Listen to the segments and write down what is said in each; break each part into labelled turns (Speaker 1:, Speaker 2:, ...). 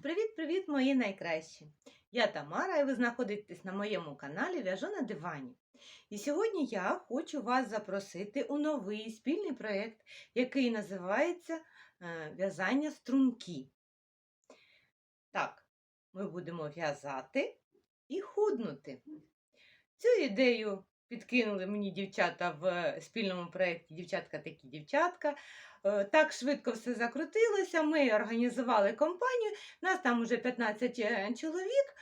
Speaker 1: Привіт-привіт, мої найкращі! Я Тамара, і ви знаходитесь на моєму каналі В'яжу на дивані. І сьогодні я хочу вас запросити у новий спільний проєкт, який називається е, В'язання струнки. Так, ми будемо в'язати і худнути. Цю ідею підкинули мені дівчата в спільному проєкті Дівчатка такі дівчатка. Е, Так швидко все закрутилося. Ми організували компанію. Нас там уже 15 е, чоловік,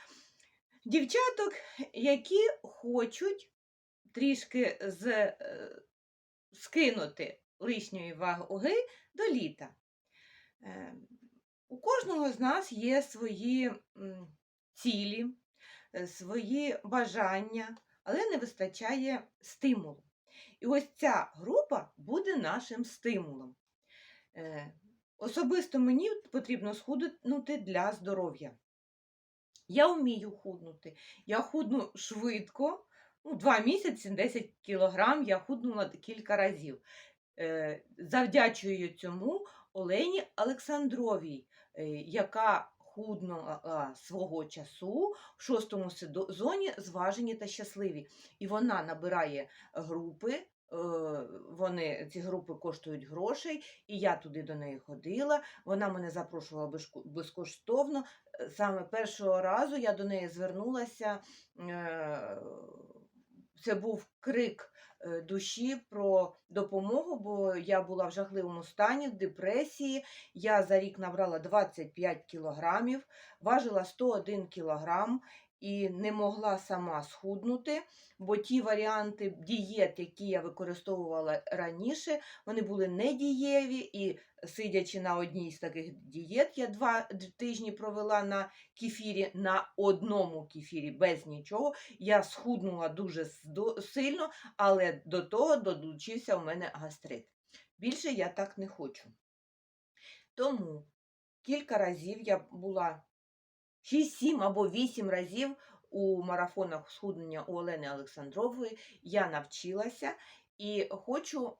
Speaker 1: дівчаток, які хочуть трішки з, е, скинути лишньої ваги до літа. Е, У кожного з нас є свої цілі, е, свої бажання, але не вистачає стимулу. І ось ця група буде нашим стимулом. Е, Особисто мені потрібно схуднути для здоров'я. Я вмію худнути. Я худну швидко. Ну, два місяці 10 кілограм я худнула кілька разів. Е, Завдячую цьому Олені Олександровій, е, яка худнула свого часу в шостому сезоні зважені та щасливі. І вона набирає групи. е, Вони ці групи коштують грошей, і я туди до неї ходила. Вона мене запрошувала безкоштовно. Е, Саме першого разу я до неї звернулася. Це був крик е, душі про допомогу, бо я була в жахливому стані, в депресії. Я за рік набрала 25 кілограмів, важила 101 кілограм і не могла сама схуднути, бо ті варіанти дієт, які я використовувала раніше, вони були недієві. І сидячи на одній з таких дієт, я два тижні провела на кефірі, на одному кефірі без нічого. Я схуднула дуже сильно, але до того долучився у мене гастрит. Більше я так не хочу. Тому кілька разів я була 6-7 або 8 разів у марафонах схуднення у Олени Олександрової. Я навчилася і хочу.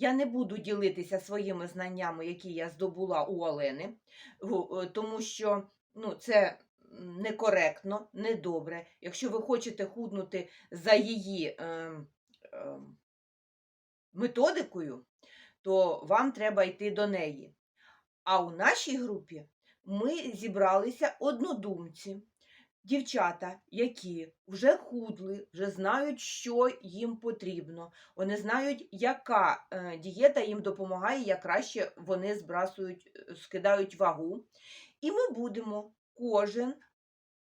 Speaker 1: Я не буду ділитися своїми знаннями, які я здобула у Олени, е, тому що ну, це некоректно, недобре. Якщо ви хочете худнути за її е, е, методикою, то вам треба йти до неї. А у нашій групі ми зібралися однодумці, дівчата, які вже худли, вже знають, що їм потрібно. Вони знають, яка е, дієта їм допомагає, як краще вони збрасують, е, скидають вагу. І ми будемо кожен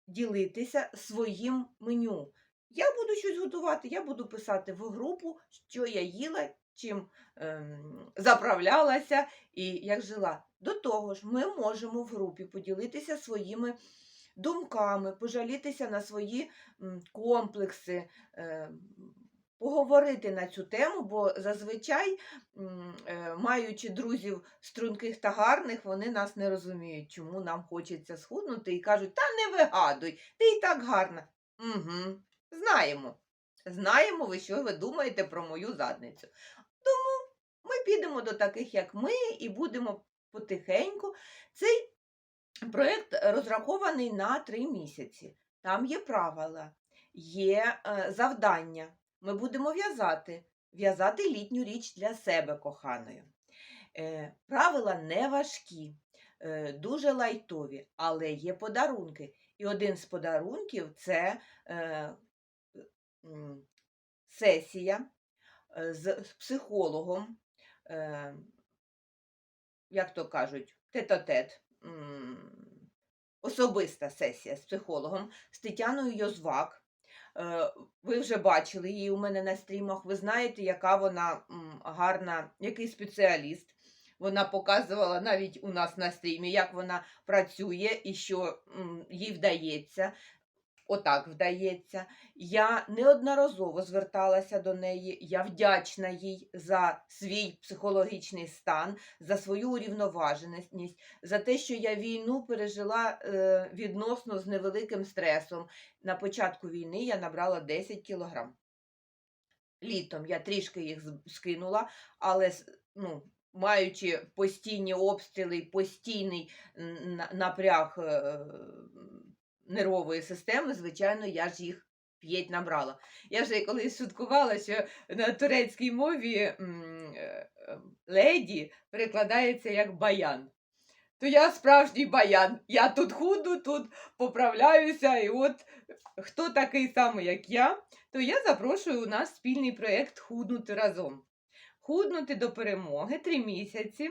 Speaker 1: ділитися своїм меню. Я буду щось готувати, я буду писати в групу, що я їла, чим ем, заправлялася і як жила. До того ж, ми можемо в групі поділитися своїми думками, пожалітися на свої комплекси, е, поговорити на цю тему, бо зазвичай, е, маючи друзів струнких та гарних, вони нас не розуміють, чому нам хочеться схуднути і кажуть, та не вигадуй, ти і так гарна. Угу, знаємо. Знаємо ви, що ви думаєте про мою задницю. Тому ми підемо до таких, як ми, і будемо потихеньку. Цей проєкт розрахований на три місяці. Там є правила, є е, завдання. Ми будемо в'язати, в'язати літню річ для себе коханою. Е, правила не важкі, е, дуже лайтові, але є подарунки. І один з подарунків це сесія з психологом, як то кажуть, тет-а-тет, особиста сесія з психологом, з Тетяною Йозвак. Е, Ви вже бачили її у мене на стрімах. Ви знаєте, яка вона гарна, який спеціаліст. Вона показувала навіть у нас на стрімі, як вона працює і що їй вдається. Отак вдається. Я неодноразово зверталася до неї. Я вдячна їй за свій психологічний стан, за свою урівноваженість, за те, що я війну пережила е, відносно з невеликим стресом. На початку війни я набрала 10 кілограм. Літом я трішки їх скинула, але ну, маючи постійні обстріли, постійний напряг е, нервової системи, звичайно, я ж їх п'ять набрала. Я вже колись шуткувала, що на турецькій мові е, леді перекладається як баян. То я справжній баян. Я тут худу, тут поправляюся, і от хто такий самий, як я, то я запрошую у нас спільний проєкт Худнути разом. Худнути до перемоги три місяці.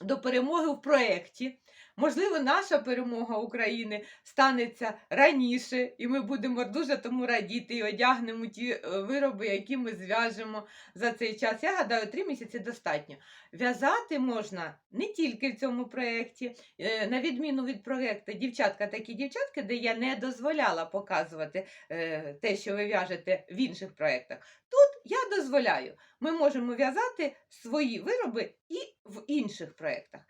Speaker 1: До перемоги в проєкті. Можливо, наша перемога України станеться раніше, і ми будемо дуже тому радіти і одягнемо ті е, вироби, які ми зв'яжемо за цей час. Я гадаю, три місяці достатньо. В'язати можна не тільки в цьому проєкті, Е, на відміну від проєкту Дівчатка такі дівчатки, де я не дозволяла показувати е, те, що ви в'яжете в інших проєктах. Я дозволяю. Ми можемо в'язати свої вироби і в інших проєктах.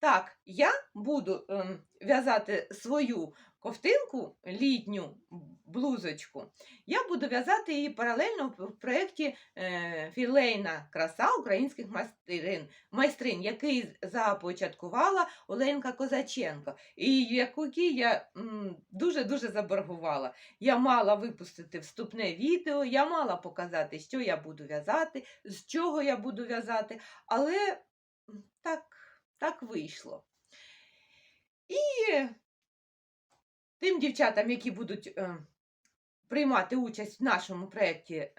Speaker 1: Так, я буду ем, в'язати свою ковтинку, літню блузочку. Я буду в'язати її паралельно в проєкті е, Філейна краса українських майстрин, майстринь, який започаткувала Оленка Козаченко, і який я дуже-дуже заборгувала. Я мала випустити вступне відео, я мала показати, що я буду в'язати, з чого я буду в'язати, але так, так вийшло. І тим дівчатам, які будуть е, приймати участь в нашому проєкті е,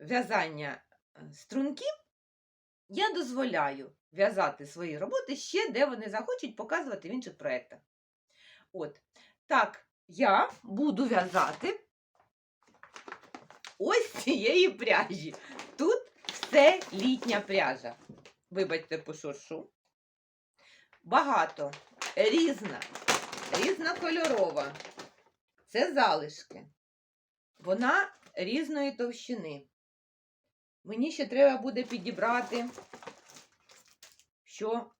Speaker 1: в'язання е, струнків, я дозволяю в'язати свої роботи ще, де вони захочуть показувати в інших проєктах. От. Так, я буду в'язати ось цієї пряжі. Тут все літня пряжа. Вибачте, пошуршу. Багато, різна, різнокольорова. Це залишки. Вона різної товщини. Мені ще треба буде підібрати, що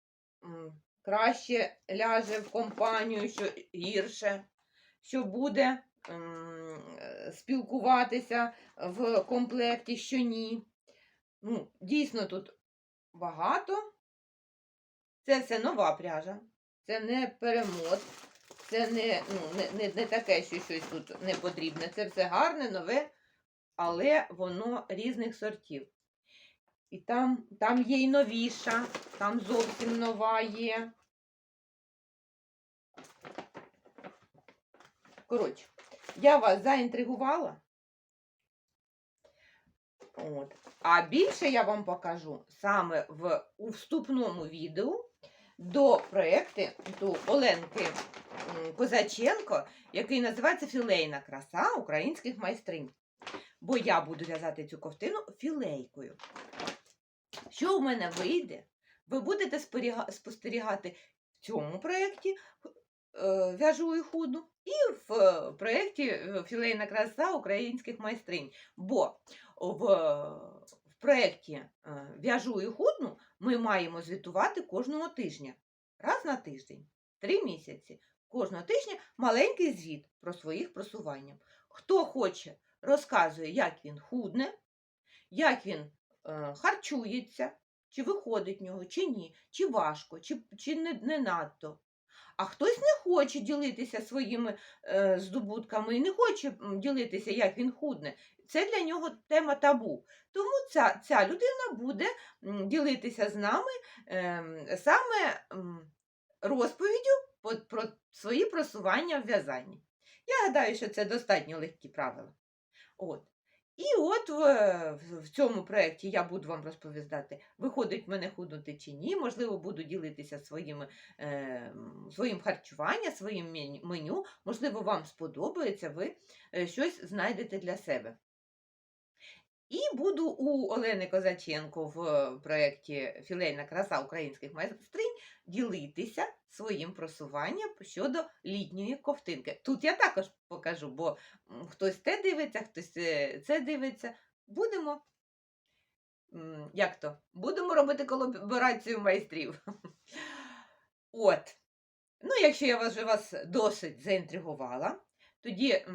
Speaker 1: краще ляже в компанію, що гірше, що буде спілкуватися в комплекті, що ні. Ну, дійсно, тут багато. Це все нова пряжа. Це не перемот, це не, ну, не, не, не таке, що щось тут не потрібне. Це все гарне, нове, але воно різних сортів. І там, там є і новіша, там зовсім нова є. Коротше, я вас заінтригувала. От. А більше я вам покажу саме в, у вступному відео до проєкту до Оленки Козаченко, який називається Філейна краса українських майстринь. Бо я буду в'язати цю ковтину філейкою. Що в мене вийде? Ви будете спостерігати в цьому проєкті е, В'яжу і худу, і в е, проєкті е, Філейна краса українських майстринь. Бо в проєкті е, В'яжу і худну ми маємо звітувати кожного тижня. Раз на тиждень, три місяці. Кожного тижня маленький звіт про своїх просування. Хто хоче, розказує, як він худне, як він е, харчується, чи виходить в нього, чи ні, чи важко, чи, чи не, не надто. А хтось не хоче ділитися своїми е, здобутками і не хоче ділитися, як він худне. Це для нього тема табу. Тому ця, ця людина буде ділитися з нами ем, саме розповіддю по- про свої просування в в'язанні. Я гадаю, що це достатньо легкі правила. От. І от в, в- в цьому проєкті я буду вам розповідати, виходить в мене худнути чи ні, можливо, буду ділитися своїми, е, своїм харчуванням, своїм меню- меню, можливо, вам сподобається, ви е, щось знайдете для себе. І буду у Олени Козаченко в е, проєкті Філейна краса українських майстринь ділитися своїм просуванням щодо літньої ковтинки. Тут я також покажу, бо хтось те дивиться, хтось е, це дивиться. Будемо. Як то? Будемо робити колаборацію майстрів. От. Ну, якщо я вас, вже вас досить заінтригувала, тоді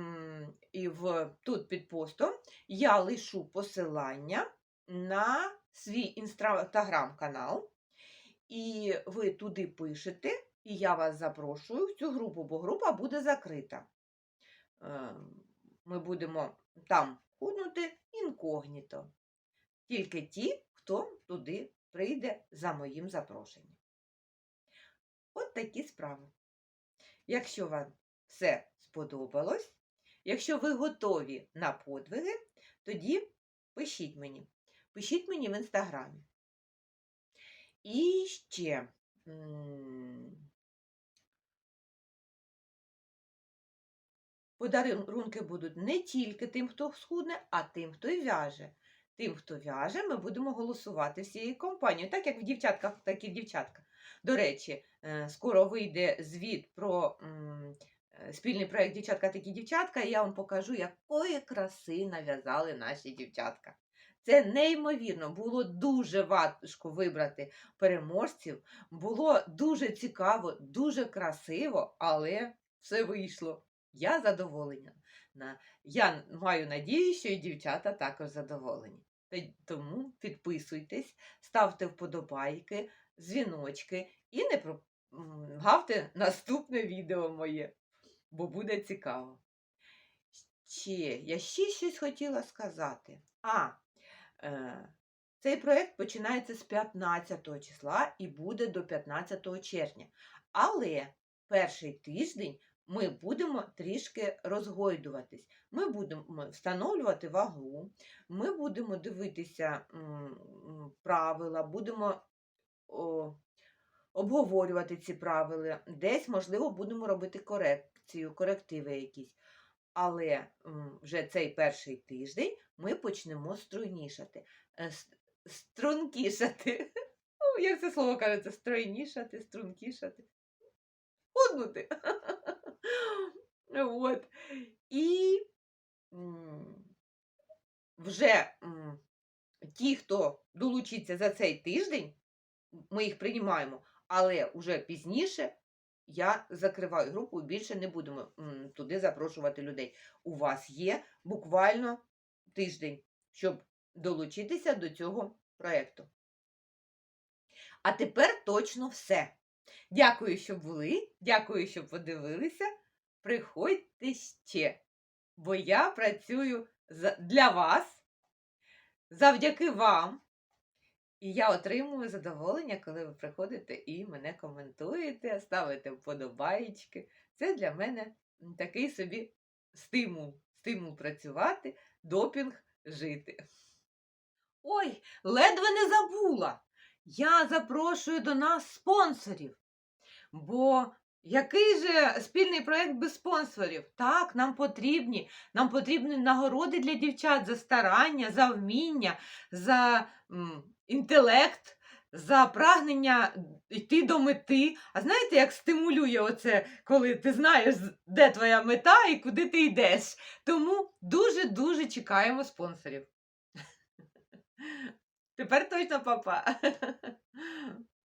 Speaker 1: і в, тут під постом я лишу посилання на свій інстаграм-канал, і ви туди пишете, і я вас запрошую в цю групу, бо група буде закрита. Е, Ми будемо там худнути інкогніто. Тільки ті, хто туди прийде за моїм запрошенням. От такі справи. Якщо вам все сподобалось, якщо ви готові на подвиги, тоді пишіть мені. Пишіть мені в інстаграмі. І ще. Подарунки будуть не тільки тим, хто схудне, а тим, хто й в'яже. Тим, хто в'яже, ми будемо голосувати всією компанією, так як в дівчатках, так і в дівчатка. До речі, е, скоро вийде звіт про спільний проєкт Дівчатка такі дівчатка, і я вам покажу, якої краси нав'язали наші дівчатка. Це неймовірно, було дуже важко вибрати переможців, було дуже цікаво, дуже красиво, але все вийшло. Я задоволена. Я маю надію, що і дівчата також задоволені. Тому підписуйтесь, ставте вподобайки, дзвіночки і не прогавте наступне відео моє, бо буде цікаво. Ще, я ще щось хотіла сказати. А, е, цей проєкт починається з 15 числа і буде до 15 червня. Але перший тиждень ми будемо трішки розгойдуватись. Ми будемо встановлювати вагу, ми будемо дивитися м, правила, будемо о, обговорювати ці правила. Десь, можливо, будемо робити корекцію, корективи якісь. Але вже цей перший тиждень ми почнемо стройнішати. Е, Стрункішати. Як це слово кажеться? Стройнішати, стрункішати. Худнути. От. І вже ті, хто долучиться за цей тиждень, ми їх приймаємо, але уже пізніше я закриваю групу і більше не будемо туди запрошувати людей. У вас є буквально тиждень, щоб долучитися до цього проєкту. А тепер точно все. Дякую, що були, дякую, що подивилися. Приходьте ще, бо я працюю для вас, завдяки вам. І я отримую задоволення, коли ви приходите і мене коментуєте, ставите вподобаєчки. Це для мене такий собі стимул, стимул працювати, допінг жити. Ой, ледве не забула. Я запрошую до нас спонсорів. Бо який же спільний проєкт без спонсорів? Так, нам потрібні. Нам потрібні нагороди для дівчат за старання, за вміння, за інтелект, за прагнення йти до мети. А знаєте, як стимулює оце, коли ти знаєш, де твоя мета і куди ти йдеш. Тому дуже-дуже чекаємо спонсорів. Тепер точно папа.